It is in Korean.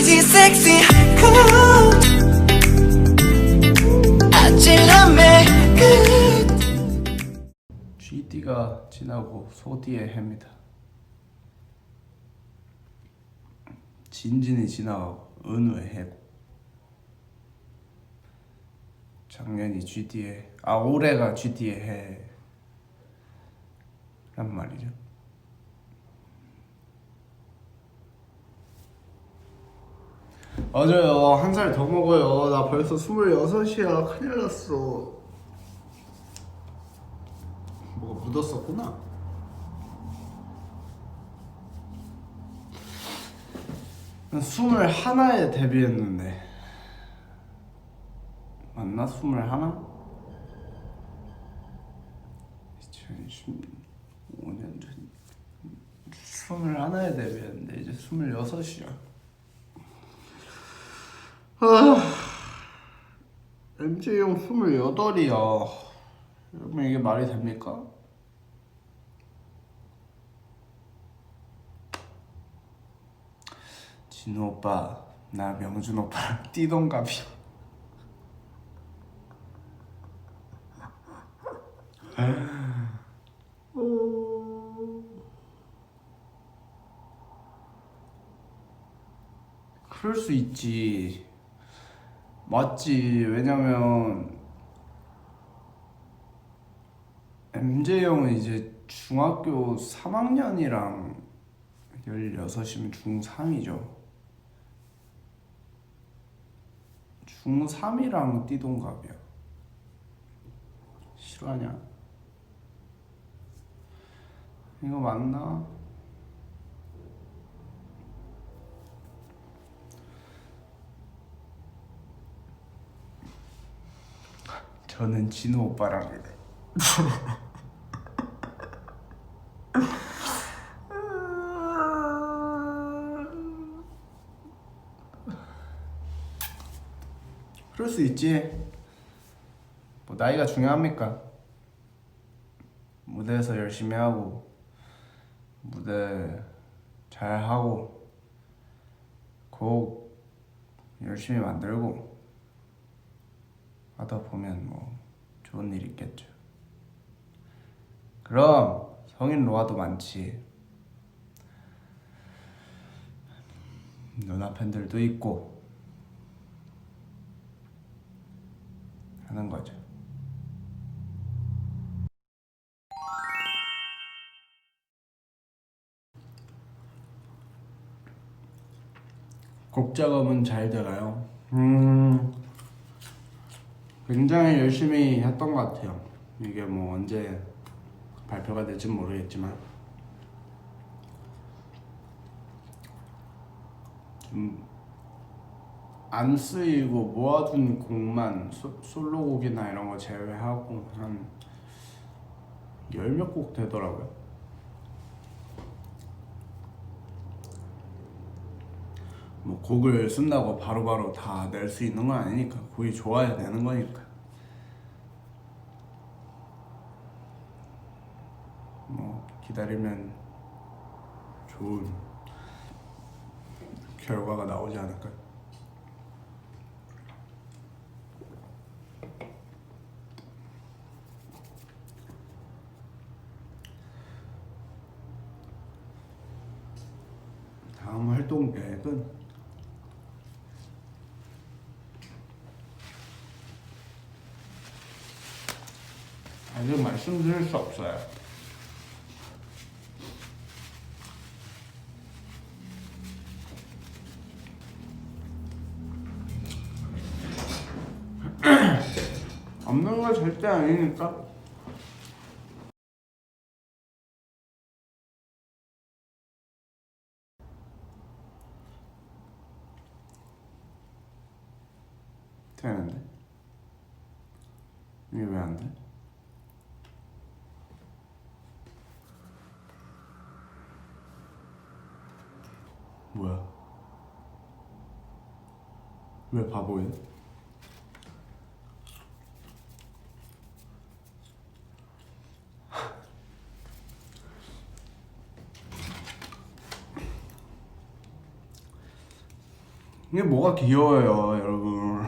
crazy, sexy, cool. 아찔함의 끝. GD가 지나고 소디의 해입니다. 진진이 지나가고 은우의 해고 작년이 GD의 아 올해가 GD의 해란 말이죠. 맞아요 한 살 더 먹어요 나 벌써 스물여섯이야 큰일 났어 뭐가 묻었었구나. 스물 하나에 데뷔했는데 맞나 스물 하나? 2015년 전 스물 하나에 데뷔했는데 이제 스물 여섯이야. 스물 여덟이야. 여러분 이게 말이 됩니까? 진우 오빠 나 명준 오빠랑 띠동갑이야 그럴 수 있지 맞지 왜냐면 MJ 형은 이제 중학교 3학년이랑 16이면 중3이죠. 중3이랑 띠동갑이야. 실화냐? 이거 맞나? 저는 진우 오빠랑 그럴 수 있지. 뭐 나이가 중요합니까? 무대에서 열심히 하고 무대 잘 하고 곡 열심히 만들고 하다 보면 뭐 좋은 일 있겠죠. 그럼 성인 로아도 많지. 누나 팬들도 있고 하는 거죠. 곡 작업은 잘 되나요? 음, 굉장히 열심히 했던 것 같아요. 이게 뭐 언제 발표가 될지 모르겠지만 좀안 쓰이고 모아둔 곡만 소, 솔로곡이나 이런 거 제외하고 한 열 몇 곡 되더라고요. 뭐 곡을 쓴다고 바로바로 다 낼 수 있는 건 아니니까 곡이 좋아야 되는 거니까 뭐 기다리면 좋은 결과가 나오지 않을까요? 다음 활동 계획은 아직 말씀드릴 수 없어요. 없는 거 절대 아니니까. 되는데? 이게 왜 안 돼? 뭐야? 왜 바보야? 이게 뭐가 귀여워요, 여러분.